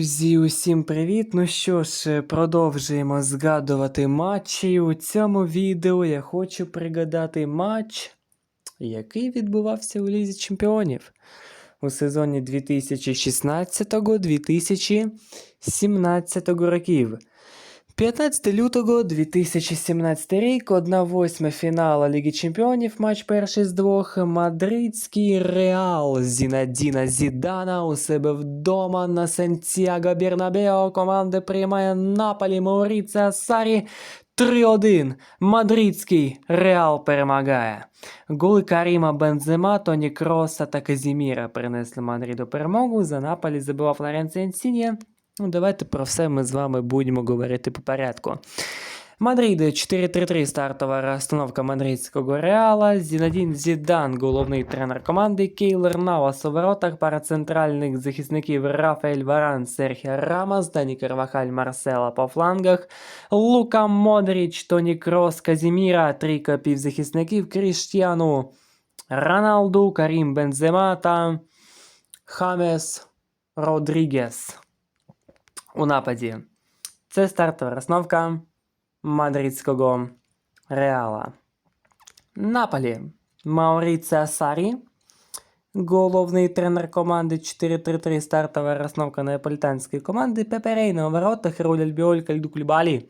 Друзі, усім привіт! Ну що ж, продовжуємо згадувати матчі. У цьому відео я хочу пригадати матч, який відбувався у Лізі Чемпіонів у сезоні 2016-2017 років. 15 лютого 2017 рік, 1-8 фінала Ліги Чемпіонів, матч перший з двох. Мадридський Реал Зінадіна Зідана у себе вдома на Сантьяго Бернабео. Команда приймає Наполі Мауріца Сарі 3-1. Мадридський Реал перемагає. Голи Каріма Бензема, Тоні Кроса та Казіміра принесли Мадриду перемогу. За Наполі забивав Лоренцо Інсіньє. Ну, давайте про все ми з вами будемо говорити по порядку. Мадрид 4-3-3 стартова розстановка мадридського Реала. Зінадін Зідан, головний тренер команди. Кейлер Навас у воротах. Пара центральних захисників Рафаель Варан, Серхіо Рамос, Дані Карвахаль, Марсела по флангах. Лука Модріч, Тоні Крос, Казіміра, трійка півзахисників Кріштіану, Роналду, Карім Бензема та Хамес Родрігес у нападі. Це стартова розновка мадридського Реала. Наполі. Мауріціо Сарі. Головний тренер команди 4-3-3 стартова розновка неаполітанської команди. Пеперейна у воротах Руль Альбіоль Кальду Кульбалі.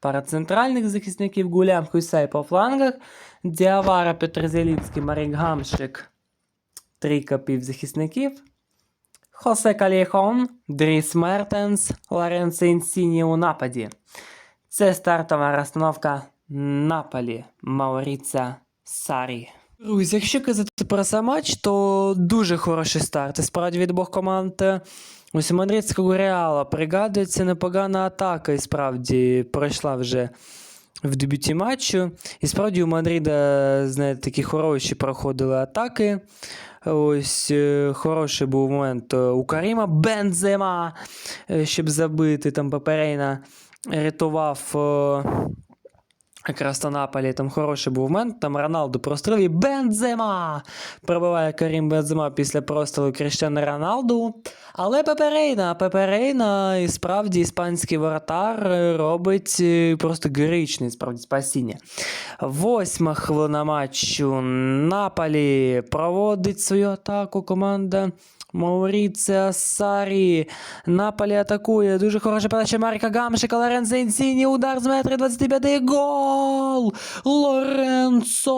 Пара центральних захисників Гулям Хусай по флангах. Діавара Петрзеліцький Марік Гамшик. Трійка півзахисників. Хосе Каліхон, Дріс Мертенс, Лоренцо Інсіні у нападі. Це стартова розстановка Наполі Мауріца Сарі. Друзі, якщо казати про сам матч, то дуже хороший старт. Справді від обох команд ось мадридського Реала пригадується непогана атака, і справді пройшла вже в дебюті матчу. І справді у Мадрида, знаєте, такі хороші проходили атаки. Ось е, хороший був момент е, у Каріма Бензема, е, щоб забити. Там Паперейна рятував якраз на Наполі. Там хороший був момент. Там Роналду простріл і Бензема пробиває Карім Бензема після прострілу Кріштіану Роналду. Але Пеперейна, Пеперейна, і справді іспанський воротар робить е, просто героїчне справді спасіння. Восьма хвилина матчу. Наполі проводить свою атаку команда. Мауріціо Сарі. Наполі атакує. Дуже хороша передача Марка Гамшика. Лоренцо Інсіні. Удар з метри 25. Гол! Лоренцо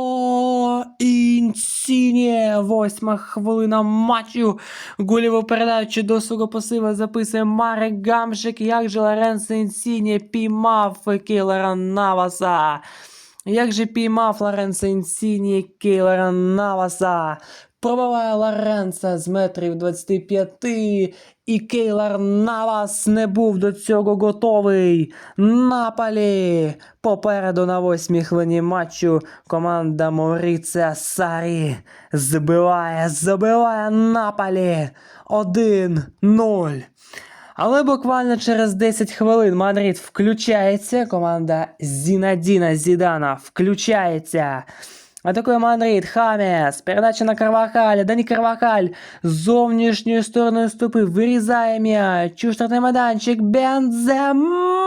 Інсіні. Восьма хвилина матчу. Гольову передачу до свого посила записує Марек Гамшик. Як же Лоренцо Інсіні піймав Кілера Наваса. Як же піймав Лоренцо Інсіні Кейлера Наваса. Пробиває Лоренцо з метрів 25, і Кейлер Навас не був до цього готовий. Наполі попереду на восьмій хвилині матчу команда Мауріціо Сарі забиває, забиває Наполі 1-0. Але буквально через 10 хвилин Мадрид включається. Команда Зінадіна Зідана включається. Атакує Мадрид, Хамес, передача на Карвахаля, Дані Карвахаль. З зовнішньою стороною ступи вирізає м'яч, у штрафний майданчик, Бензема!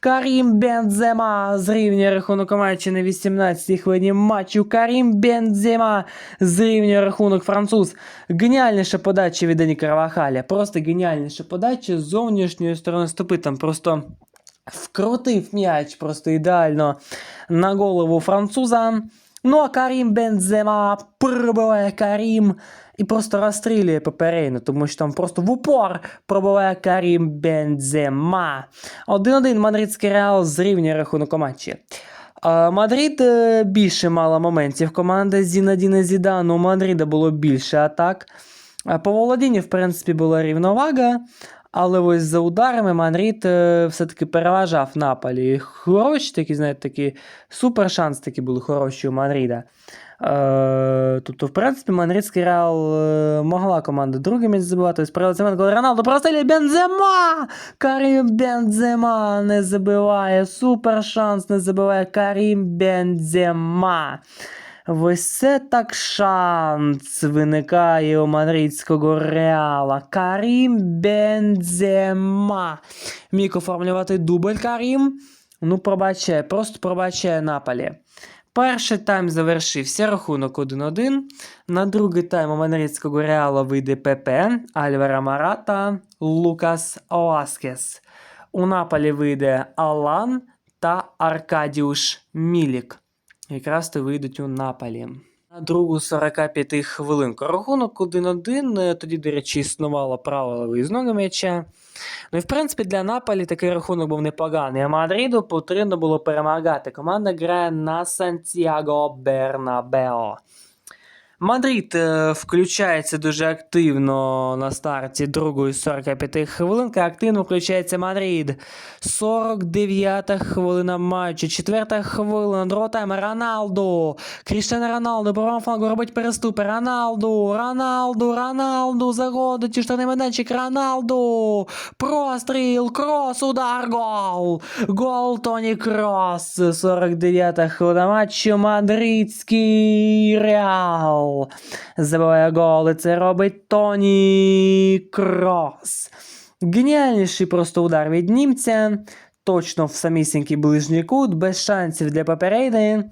Карім Бензема. Зрівнює рахунок матчі на 18-й хвилині матчу. Карім Бензема. Зрівнює рахунок француз. Геніальніша подача від Дані Карвахаля, просто геніальніша подача. З зовнішньої сторони стопи, там просто... Вкрутив м'яч просто ідеально на голову француза. Ну а Карім Бензема пробиває Карім і просто розстрілює Пеперейну, тому що там просто в упор пробиває Карім Бензема. 1-1 мадридський реал зрівнює рахунок у матчі. Мадрид е, більше мало моментів. Команда Зінадіна Зідану. У Мадрида було більше атак. По володінню, в принципі, була рівновага. Але ось за ударами Мадрид е, все-таки переважав Наполі. Хороші такі, знаєте, такі супер шанс такі були хороші у Мадрида. Е, тобто, в принципі, Мадридський Реал е, могла команда другий місць забивати. Момент, коли Роналду прострілює Бензема! Карім Бензема не забиває. Супер шанс не забиває Карім Бензема. Ось це так шанс виникає у мадридського реала. Карім Бензема. Міг оформлювати дубль Карім. Ну, пробачає, просто пробачає Наполі. Перший тайм завершився, рахунок 1-1. На другий тайм у мадридського реала вийде ПП, Альвара Марата, Лукас Оаскес. У Наполі вийде Алан та Аркадіуш Мілік. Якраз ти вийдуть у напалі. На другу 45 хвилинку. Рахунок 1-1. е, Тоді, до речі, існувало правило виїзного м'яча. Ну і в принципі для Наполі такий рахунок був непоганий. А Мадриду потрібно було перемагати. Команда грає на Сантьяго Бернабео. Мадрид е, включається дуже активно на старті другої 45 хвилинки. Активно включається Мадрид. 49 хвилина матчу. Четверта хвилина. Другого тайму. Роналду. Кріштиану Роналду. Правому флангу робить переступи. Роналду. Роналду. Роналду. Заходить у штрафний майданчик. Роналду. Простріл. Крос. Удар. Гол. Гол Тоні Крос. 49 хвилина матчу. Мадридський Реал. Забиває гол. І це робить Тоні Крос. Геніальніший просто удар від німця. Точно в самісінький ближній кут, без шансів для попередньої.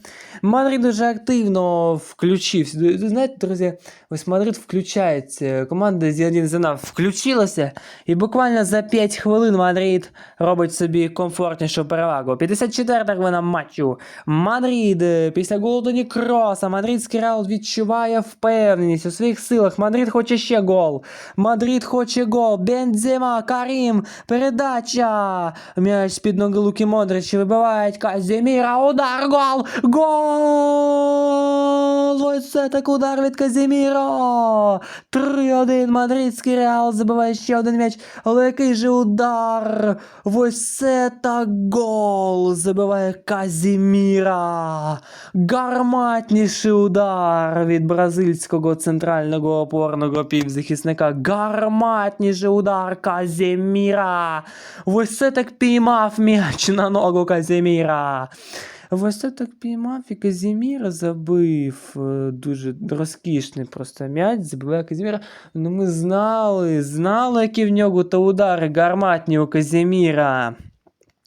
Мадрид дуже активно включився. Знаєте, друзі, ось Мадрид включається. Команда Зінедін Зена включилася, і буквально за 5 хвилин Мадрид робить собі комфортнішу перевагу. 54-та хвилина матчу. Мадрид е, після голу Тоні Кроса. Мадридський Реал відчуває впевненість у своїх силах. Мадрид хоче ще гол. Мадрид хоче гол. Бензема, Карім, передача. М'яч з-під ноги Луки Модрича вибивають Казіміра. Удар, гол! Гол! Це так удар від Казіміра. 3-1 мадридський Реал забиває ще один м'яч. Але який же удар! Ось це так гол! Забиває Казіміра. Гарматніший удар від бразильського центрального опорного півзахисника. Гарматніший удар Казіміра. Ось це так піймав м'яч на ногу Казіміра. Це так піймав і Казіміра забив. Е, Дуже розкішний просто м'яч, забиває Казіміра. Ну ми знали, знали, які в нього то удари гарматні у Казіміра.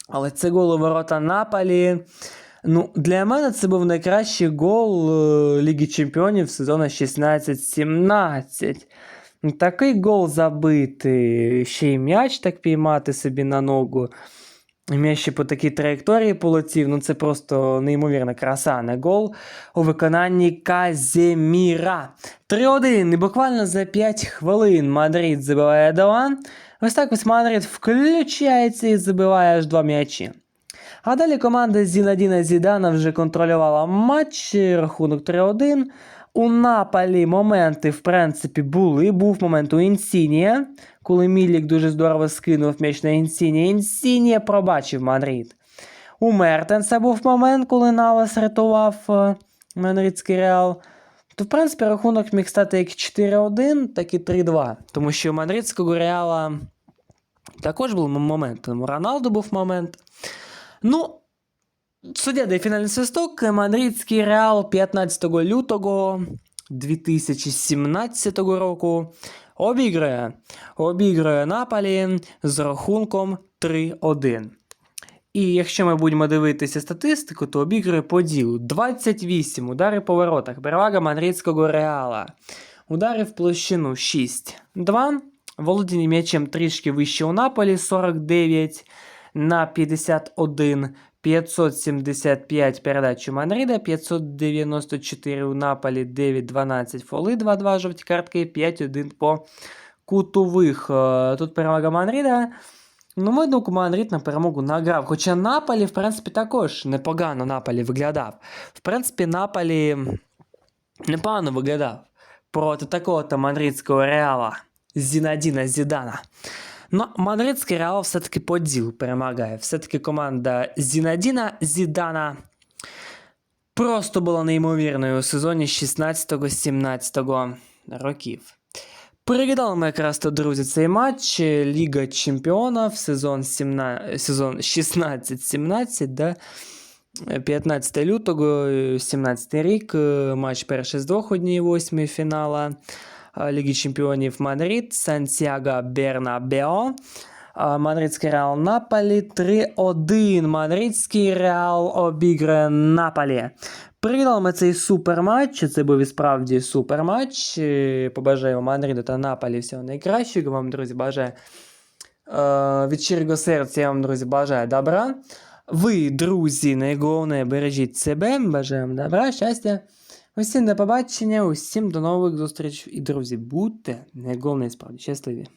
Але це гол у ворота Наполі. Ну, для мене це був найкращий гол е, Ліги Чемпіонів сезону 16-17. Ну, Такий гол забити, ще й м'яч так піймати собі на ногу. М'яч ще по такій траєкторії полетів. Ну це просто неймовірна краса, не гол у виконанні Казіміра. 3-1. І буквально за 5 хвилин Мадрид забиває Далан. Ось так ось Мадрид включається і забиває аж два м'ячі. А далі команда Зінадіна Зідана вже контролювала матч, рахунок 3-1. У Наполі моменти, в принципі, були. Був момент у Інсінія, коли Мілік дуже здорово скинув м'яч на Інсінія. Інсінія пробачив Мадрид. У Мертенса був момент, коли Навас рятував е, Мадридський Реал. То, в принципі, рахунок міг стати як 4-1, так і 3-2. Тому що у Мадридського Реала також був момент. У Роналду був момент. Ну, суддя дає фінальний свисток. Мадридський Реал 15 лютого 2017 року обіграє, обіграє Наполі з рахунком 3-1. І якщо ми будемо дивитися статистику, то обігрує по ділу 28 удари по воротах. Перевага мадридського реала. Удари в площину 6-2. Володіння м'ячем трішки вище у Наполі 49 на 51. 575 передач у Мадрида, 594 у Наполі, 9-12 фоли, 2-2 жовті картки, 5-1 по кутових. Е, Тут перевага Мадрида. Ну, ми думку, Мадрид на перемогу награв. Хоча Наполі, в принципі, також непогано Наполі виглядав. В принципі, Наполі непогано виглядав проти такого-то мадридського реала Зінадіна Зідана. Ну, мадридський реал все-таки по ділу перемагає. Все-таки команда Зінадіна Зідана просто була неймовірною у сезоні 16-17 років. Переглядали ми якраз то, друзі, цей матч Ліга Чемпіонів сезон, 17, сезон 16-17, да? 15 лютого, е, 17 рік, матч перший з двох 1-8 фінала е, Ліги Чемпіонів Мадрид, Сантьяго Бернабео. А, Мадридський Реал Наполі 3-1. Мадридський Реал обіграє Наполі. Прийняли цей суперматч. Це був і справді суперматч. Е, Побажаю Мадриду та Наполі всього найкращого. Вам, друзі, бажаю Е, від щирого серця я вам, друзі, бажаю добра. Ви, друзі, найголовніше бережіть себе, бажаю вам добра, щастя. Усім до побачення, усім до нових зустріч. І, друзі, будьте найголовніше справді щасливі.